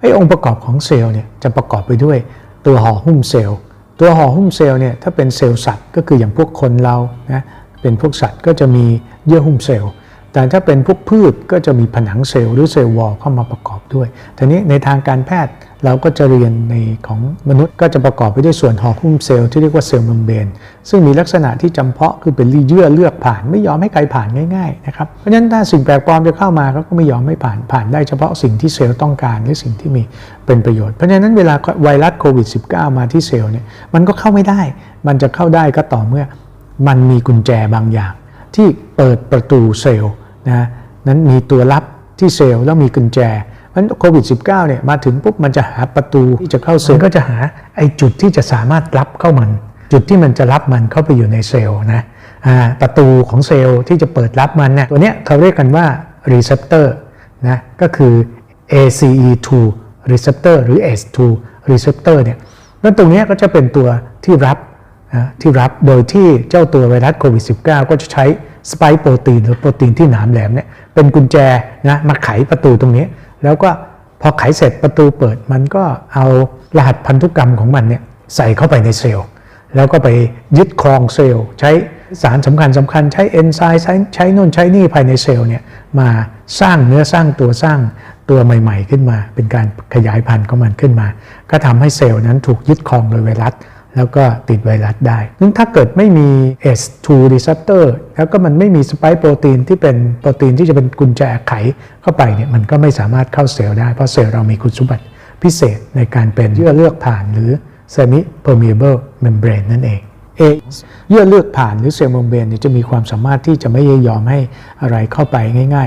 ไอ้องค์ประกอบของเซลล์เนี่ยจะประกอบไปด้วยตัวห่อหุ้มเซลล์ ตัวห่อหุ้มเซลล์เนี่ยถ้าเป็นเซลล์สัตว์ก็คืออย่างพวกคนเรานะเป็นพวกสัตว์ก็จะมีเยื่อหุ้มเซลล์ แต่ถ้าเป็นพวกพืชก็จะมีผนังเซลล์หรือเซลล์วอลเข้ามาประกอบด้วย ทีนี้ในทางการแพทย์เราก็จะเรียนในของมนุษย์ก็จะประกอบไปด้วยส่วนห่อหุ้มเซลล์ที่เรียกว่าเซลล์เมมเบรนซึ่งมีลักษณะที่จำเพาะคือเป็นรีเยื่อเลือกผ่านไม่ยอมให้ใครผ่านง่ายๆนะครับ เพราะฉะนั้นถ้าสิ่งแปลกปลอมจะเข้ามาเขาก็ไม่ยอมไม่ผ่านผ่านได้เฉพาะสิ่งที่เซลล์ต้องการหรือสิ่งที่มีเป็นประโยชน์ เพราะฉะนั้นเวลาไวรัสโควิด -19 มาที่เซลล์เนี่ยมันก็เข้าไม่ได้ มันจะเข้าได้ก็ต่อเมื่อ มันมีกุญแจบางอย่าง ที่เปิดประตูเซลล์นะนั้นมีตัวลับที่เซลล์แล้วมีกุญแจเพราะฉะนั้นโควิด -19 เนี่ยมาถึงปุ๊บมันจะหาประตูที่จะเข้าเซลล์ก็จะหาไอ้จุดที่จะสามารถรับเข้ามัน จุดที่มันจะรับมันเข้าไปอยู่ในเซลล์นะประตูของเซลล์ที่จะเปิดรับมันเนี่ยตัวเนี้ยเขาเรียกกันว่า receptor นะก็คือ ACE2 receptor หรือ ACE2 receptor เนี่ยแล้วตรงเนี้ยก็จะเป็นตัวที่รับนะที่รับโดยที่เจ้าตัวไวรัสโควิด -19 ก็จะใช้ สไปโปรตีนหรือโปรตีนที่หนามแหลมเนี่ยเป็นกุญแจนะมาไขประตูตรงนี้ แล้วก็พอไขเสร็จประตูเปิดมันก็เอารหัสพันธุกรรมของมันเนี่ยใส่เข้าไปในเซลล์แล้วก็ไปยึดครองเซลล์ ใช้สารสำคัญสำคัญใช้เอนไซม์ใช้ใช้นู่นใช้นี่ภายในเซลล์เนี่ยมาสร้างเนื้อสร้างตัวสร้างตัวใหม่ ๆ ขึ้นมา เป็นการขยายพันธุ์ของมันขึ้นมา ก็ทำให้เซลล์นั้นถูกยึดครองโดยไวรัส แล้วก็ติดไวรัสได้ซึ่งถ้าเกิดไม่มี S2 receptor แล้วก็มันไม่มีสไปค์โปรตีนที่เป็นโปรตีนที่จะเป็นกุญแจไขเข้าไปเนี่ยมันก็ไม่สามารถเข้าเซลล์ได้ เพราะเซลล์เรามีคุณสมบัติพิเศษในการเป็นเยื่อเลือกผ่านหรือ semi permeable membrane นั่นเองเอเยื่อเลือกผ่านหรือเซลล์มมเบรนจะมีความสามารถที่จะไม่ยอมให้อะไรเข้าไปง่าย